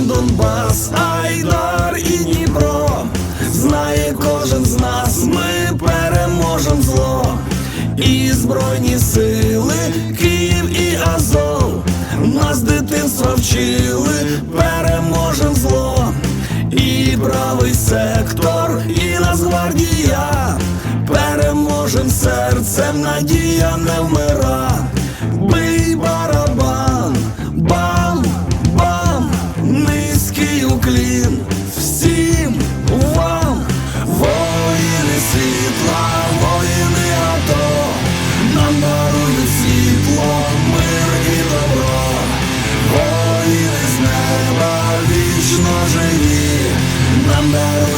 Донбас, Айдар і Дніпро. Знає кожен з нас, ми переможем зло. І збройні сили, Київ і Азов. Нас дитинства вчили, переможем зло. І правий сектор, і Нацгвардія. Переможем серцем, надія не вмира. неба вічно живі, нам дорогі.